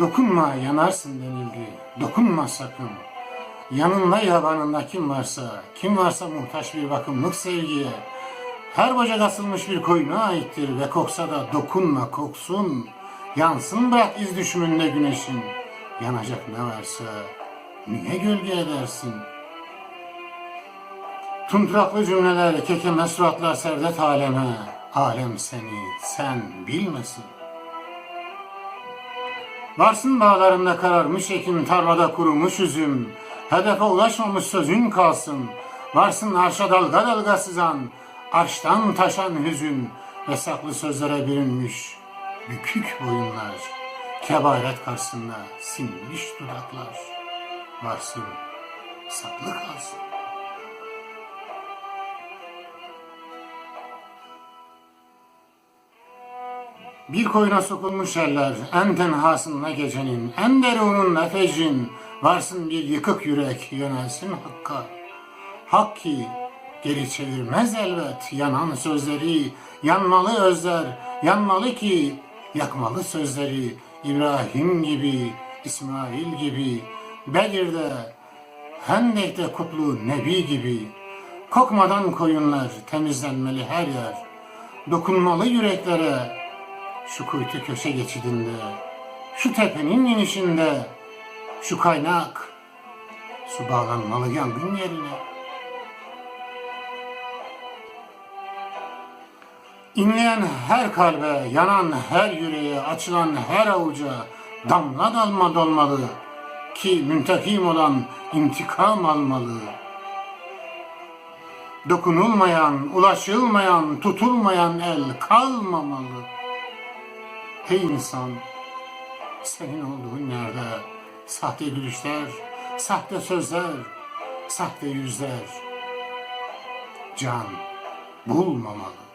Dokunma yanarsın denildi. Dokunma sakın. Yanında yabanında kim varsa, kim varsa muhtaç bir bakımlık sevgiye. Her bacak asılmış bir koyuna aittir ve koksa da dokunma koksun. Yansın bırak iz düşümünde güneşin. Yanacak ne varsa niye gölge edersin? Tunturaklı cümleler, keke mesruatlar serdet aleme. Alem seni, sen bilmesin. Varsın bağlarında kararmış ekim, tarlada kurumuş üzüm. Hedefe ulaşmamış sözün kalsın. Varsın arşa dalga dalga sızan, arştan taşan hüzün ve saklı sözlere bürünmüş bükük boyunlar. Kebaret karşısında sinmiş dudaklar. Varsın saklı kalsın. Bir koyuna sokulmuş eller, en tenhasında gecenin, en derunun fecrin, varsın bir yıkık yürek yönelsin Hakk'a. Hak ki geri çevirmez elbet yanan sözleri, yanmalı özler, yanmalı ki yakmalı sözleri, İbrahim gibi, İsmail gibi, Bedir'de, Hendek'te kutlu Nebi gibi, kokmadan koyunlar temizlenmeli her yer, dokunmalı yüreklere, şu kuytu köşe geçidinde, şu tepenin inişinde, şu kaynak, su bağlanmalı yangın yerine. İnleyen her kalbe, yanan her yüreğe, açılan her avuca damla dalma dolmalı ki müntekim olan intikam almalı. Dokunulmayan, ulaşılmayan, tutulmayan el kalmamalı. Hey insan, senin olduğun yerde sahte gülüşler, sahte sözler, sahte yüzler can bulmamalı.